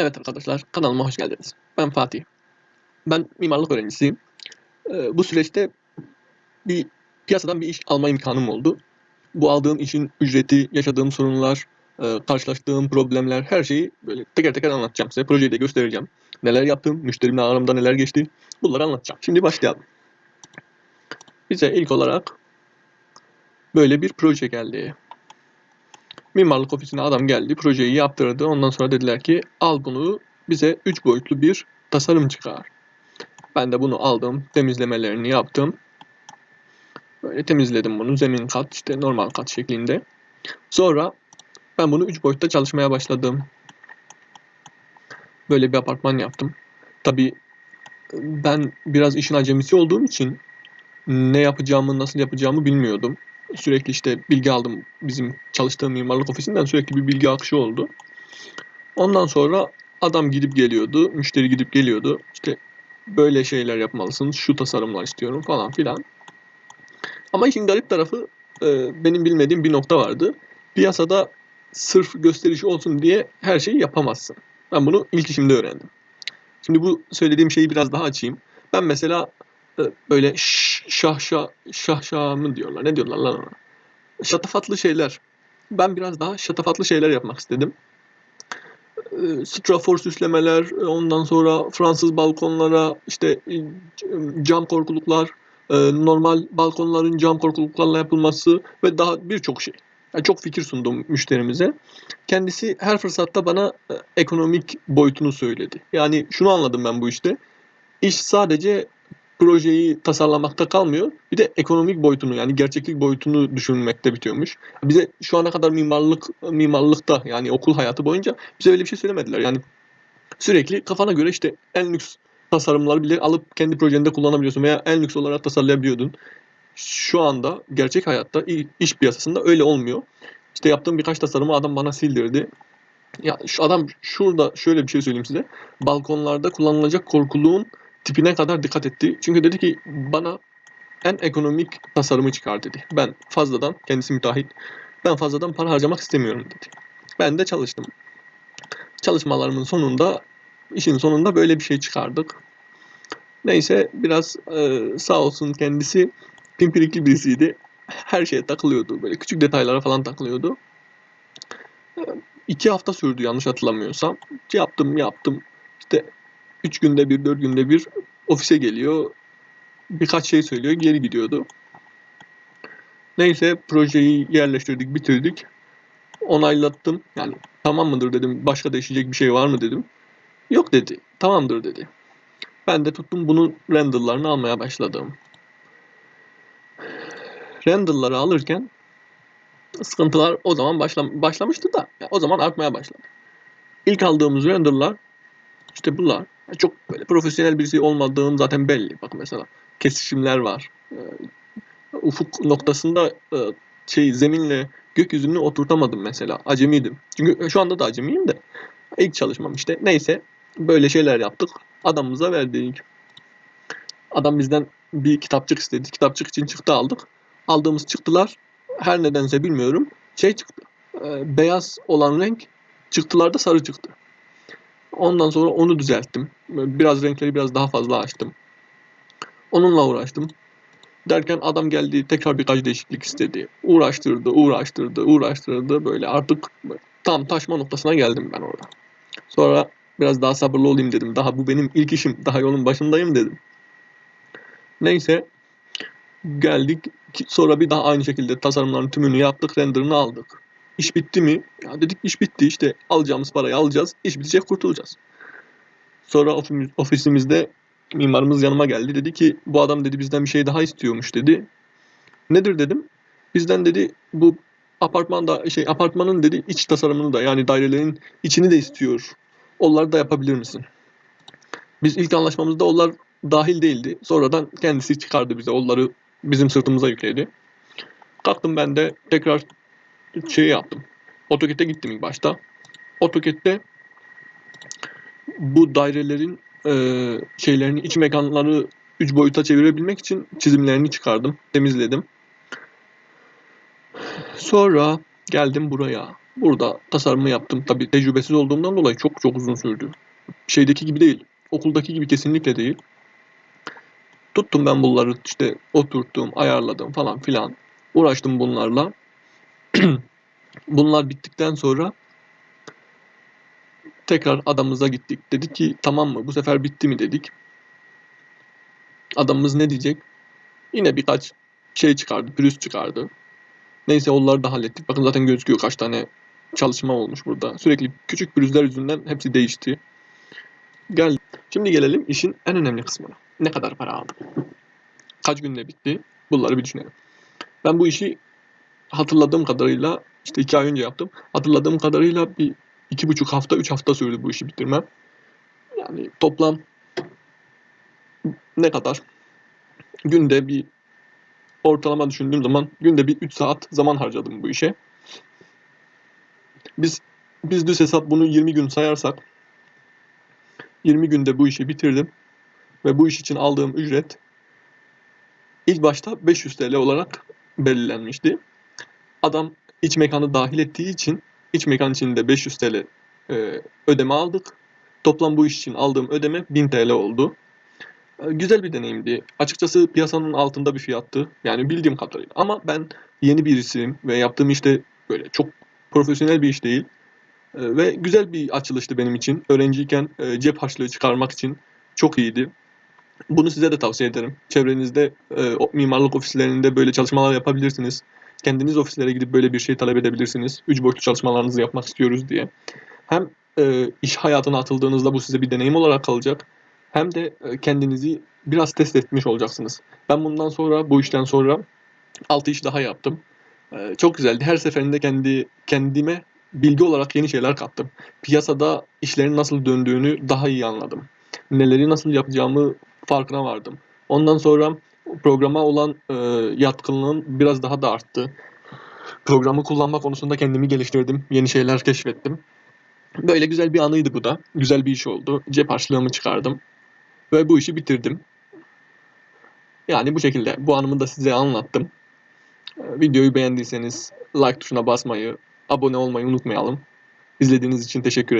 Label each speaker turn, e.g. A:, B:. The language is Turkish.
A: Evet arkadaşlar kanalıma hoş geldiniz. Ben Fatih. Ben mimarlık öğrencisiyim. Ee, bu süreçte bir piyasadan bir iş alma imkanım oldu. Bu aldığım işin ücreti, yaşadığım sorunlar, e, karşılaştığım problemler her şeyi böyle teker teker anlatacağım size. Projeyi de göstereceğim. Neler yaptım, müşterimle aramda neler geçti bunları anlatacağım. Şimdi başlayalım. Bize ilk olarak böyle bir proje geldi. Mimarlık ofisine adam geldi, projeyi yaptırdı. Ondan sonra dediler ki al bunu bize 3 boyutlu bir tasarım çıkar. Ben de bunu aldım, temizlemelerini yaptım. Böyle temizledim bunu. Zemin kat, işte normal kat şeklinde. Sonra ben bunu 3 boyutta çalışmaya başladım. Böyle bir apartman yaptım. Tabii ben biraz işin acemisi olduğum için ne yapacağımı, nasıl yapacağımı bilmiyordum. Sürekli işte bilgi aldım bizim çalıştığım mimarlık ofisinden sürekli bir bilgi akışı oldu. Ondan sonra adam gidip geliyordu, müşteri gidip geliyordu. İşte böyle şeyler yapmalısın, şu tasarımlar istiyorum falan filan. Ama işin garip tarafı e, benim bilmediğim bir nokta vardı. Piyasada sırf gösteriş olsun diye her şeyi yapamazsın. Ben bunu ilk işimde öğrendim. Şimdi bu söylediğim şeyi biraz daha açayım. Ben mesela böyle ş- şahşa şahşa mı diyorlar? Ne diyorlar lan ona? Şatafatlı şeyler. Ben biraz daha şatafatlı şeyler yapmak istedim. E, Strafor süslemeler, ondan sonra Fransız balkonlara işte e, cam korkuluklar, e, normal balkonların cam korkuluklarla yapılması ve daha birçok şey. Yani çok fikir sundum müşterimize. Kendisi her fırsatta bana e, ekonomik boyutunu söyledi. Yani şunu anladım ben bu işte. İş sadece projeyi tasarlamakta kalmıyor. Bir de ekonomik boyutunu yani gerçeklik boyutunu düşünmekte bitiyormuş. Bize şu ana kadar mimarlık mimarlıkta yani okul hayatı boyunca bize öyle bir şey söylemediler. Yani sürekli kafana göre işte en lüks tasarımları bile alıp kendi projende kullanabiliyorsun veya en lüks olarak tasarlayabiliyordun. Şu anda gerçek hayatta iş piyasasında öyle olmuyor. İşte yaptığım birkaç tasarımı adam bana sildirdi. Ya şu adam şurada şöyle bir şey söyleyeyim size. Balkonlarda kullanılacak korkuluğun tipine kadar dikkat etti. Çünkü dedi ki bana en ekonomik tasarımı çıkar dedi. Ben fazladan, kendisi müteahhit, ben fazladan para harcamak istemiyorum dedi. Ben de çalıştım. Çalışmalarımın sonunda, işin sonunda böyle bir şey çıkardık. Neyse biraz e, sağ olsun kendisi pimpirikli birisiydi. Her şeye takılıyordu. Böyle küçük detaylara falan takılıyordu. E, iki hafta sürdü yanlış hatırlamıyorsam. Yaptım yaptım. İşte üç günde bir, dört günde bir ofise geliyor. Birkaç şey söylüyor, geri gidiyordu. Neyse projeyi yerleştirdik, bitirdik. Onaylattım. Yani tamam mıdır dedim. Başka değişecek bir şey var mı dedim. Yok dedi. Tamamdır dedi. Ben de tuttum bunun renderlarını almaya başladım. Renderları alırken sıkıntılar o zaman başla, başlamıştı da ya o zaman artmaya başladı. İlk aldığımız renderlar işte bunlar. Çok böyle profesyonel birisi olmadığım zaten belli. Bak mesela kesişimler var. Ee, ufuk noktasında e, şey zeminle gökyüzünü oturtamadım mesela. Acemiydim. Çünkü şu anda da acemiyim de. İlk çalışmam işte. Neyse böyle şeyler yaptık. Adamımıza verdik. Adam bizden bir kitapçık istedi. Kitapçık için çıktı aldık. Aldığımız çıktılar her nedense bilmiyorum şey çıktı. Ee, beyaz olan renk çıktılarda sarı çıktı. Ondan sonra onu düzelttim. Biraz renkleri biraz daha fazla açtım. Onunla uğraştım. Derken adam geldi tekrar birkaç değişiklik istedi. Uğraştırdı, uğraştırdı, uğraştırdı. Böyle artık tam taşma noktasına geldim ben orada. Sonra biraz daha sabırlı olayım dedim. Daha bu benim ilk işim. Daha yolun başındayım dedim. Neyse geldik. Sonra bir daha aynı şekilde tasarımların tümünü yaptık, renderını aldık. İş bitti mi? Ya dedik iş bitti işte alacağımız parayı alacağız. İş bitecek kurtulacağız. Sonra ofis- ofisimizde mimarımız yanıma geldi. Dedi ki bu adam dedi bizden bir şey daha istiyormuş dedi. Nedir dedim. Bizden dedi bu apartmanda şey apartmanın dedi iç tasarımını da yani dairelerin içini de istiyor. Onları da yapabilir misin? Biz ilk anlaşmamızda onlar dahil değildi. Sonradan kendisi çıkardı bize. Onları bizim sırtımıza yükledi. Kalktım ben de tekrar şey yaptım. AutoCAD'e gittim ilk başta. AutoCAD'de bu dairelerin e, şeylerini, iç mekanları 3 boyuta çevirebilmek için çizimlerini çıkardım, temizledim. Sonra geldim buraya. Burada tasarımı yaptım. Tabii tecrübesiz olduğumdan dolayı çok çok uzun sürdü. Şeydeki gibi değil. Okuldaki gibi kesinlikle değil. Tuttum ben bunları işte oturttum, ayarladım falan filan. Uğraştım bunlarla. Bunlar bittikten sonra tekrar adamımıza gittik. Dedi ki tamam mı bu sefer bitti mi dedik. Adamımız ne diyecek? Yine birkaç şey çıkardı, pürüz çıkardı. Neyse onları da hallettik. Bakın zaten gözüküyor kaç tane çalışma olmuş burada. Sürekli küçük pürüzler yüzünden hepsi değişti. Gel. Şimdi gelelim işin en önemli kısmına. Ne kadar para aldım? Kaç günde bitti? Bunları bir düşünelim. Ben bu işi hatırladığım kadarıyla işte iki ay önce yaptım. Hatırladığım kadarıyla bir iki buçuk hafta, üç hafta sürdü bu işi bitirmem. Yani toplam ne kadar? Günde bir ortalama düşündüğüm zaman günde bir 3 saat zaman harcadım bu işe. Biz biz düz hesap bunu 20 gün sayarsak 20 günde bu işi bitirdim ve bu iş için aldığım ücret ilk başta 500 TL olarak belirlenmişti. Adam iç mekanı dahil ettiği için iç mekan için de 500 TL e, ödeme aldık. Toplam bu iş için aldığım ödeme 1000 TL oldu. E, güzel bir deneyimdi. Açıkçası piyasanın altında bir fiyattı. Yani bildiğim kadarıyla. Ama ben yeni birisiyim ve yaptığım işte böyle çok profesyonel bir iş değil. E, ve güzel bir açılıştı benim için. Öğrenciyken e, cep harçlığı çıkarmak için çok iyiydi. Bunu size de tavsiye ederim. Çevrenizde e, mimarlık ofislerinde böyle çalışmalar yapabilirsiniz. Kendiniz ofislere gidip böyle bir şey talep edebilirsiniz. Üç boyutlu çalışmalarınızı yapmak istiyoruz diye. Hem e, iş hayatına atıldığınızda bu size bir deneyim olarak kalacak. Hem de e, kendinizi biraz test etmiş olacaksınız. Ben bundan sonra, bu işten sonra 6 iş daha yaptım. E, çok güzeldi. Her seferinde kendi kendime bilgi olarak yeni şeyler kattım. Piyasada işlerin nasıl döndüğünü daha iyi anladım. Neleri nasıl yapacağımı farkına vardım. Ondan sonra programa olan e, yatkınlığım biraz daha da arttı. Programı kullanma konusunda kendimi geliştirdim. Yeni şeyler keşfettim. Böyle güzel bir anıydı bu da. Güzel bir iş oldu. Cep harçlığımı çıkardım. Ve bu işi bitirdim. Yani bu şekilde. Bu anımı da size anlattım. E, Videoyu beğendiyseniz like tuşuna basmayı, abone olmayı unutmayalım. İzlediğiniz için teşekkür ederim.